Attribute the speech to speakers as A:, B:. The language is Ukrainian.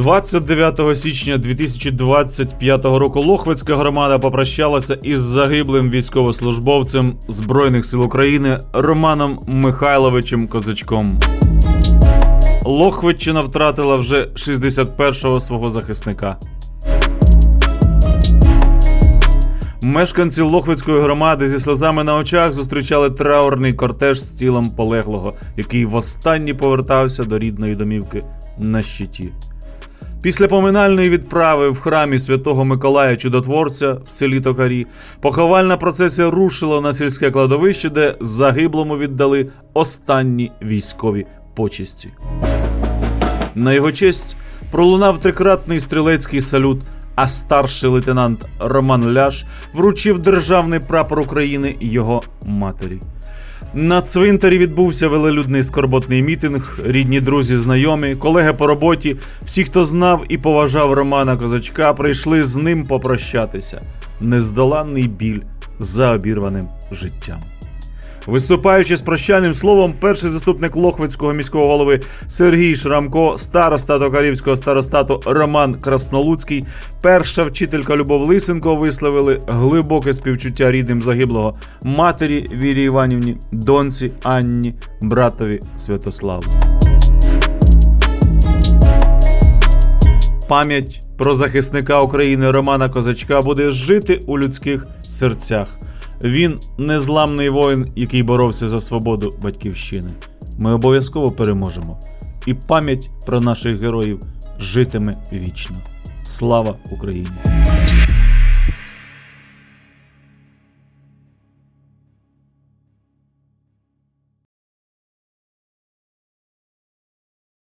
A: 29 січня 2025 року Лохвицька громада попрощалася із загиблим військовослужбовцем Збройних сил України Романом Михайловичем Козачком. Лохвиччина втратила вже 61-го свого захисника. Мешканці Лохвицької громади зі сльозами на очах зустрічали траурний кортеж з тілом полеглого, який востаннє повертався до рідної домівки на щиті. Після поминальної відправи в храмі святого Миколая Чудотворця в селі Токарі поховальна процесія рушила на сільське кладовище, де загиблому віддали останні військові почесті. На його честь пролунав трикратний стрілецький салют, а старший лейтенант Роман Ляш вручив державний прапор України його матері. На цвинтарі відбувся велелюдний скорботний мітинг, рідні друзі, знайомі, колеги по роботі, всі, хто знав і поважав Романа Козачка, прийшли з ним попрощатися. Нездоланний біль за обірваним життям. Виступаючи з прощальним словом, перший заступник Лохвицького міського голови Сергій Шрамко, староста Токарівського старостату Роман Краснолуцький, перша вчителька Любов Лисенко висловили глибоке співчуття рідним загиблого матері Вірі Іванівні, доньці Анні, братові Святославу. Пам'ять про захисника України Романа Козачка буде жити у людських серцях. Він незламний воїн, який боровся за свободу батьківщини. Ми обов'язково переможемо. І пам'ять про наших героїв житиме вічно. Слава Україні!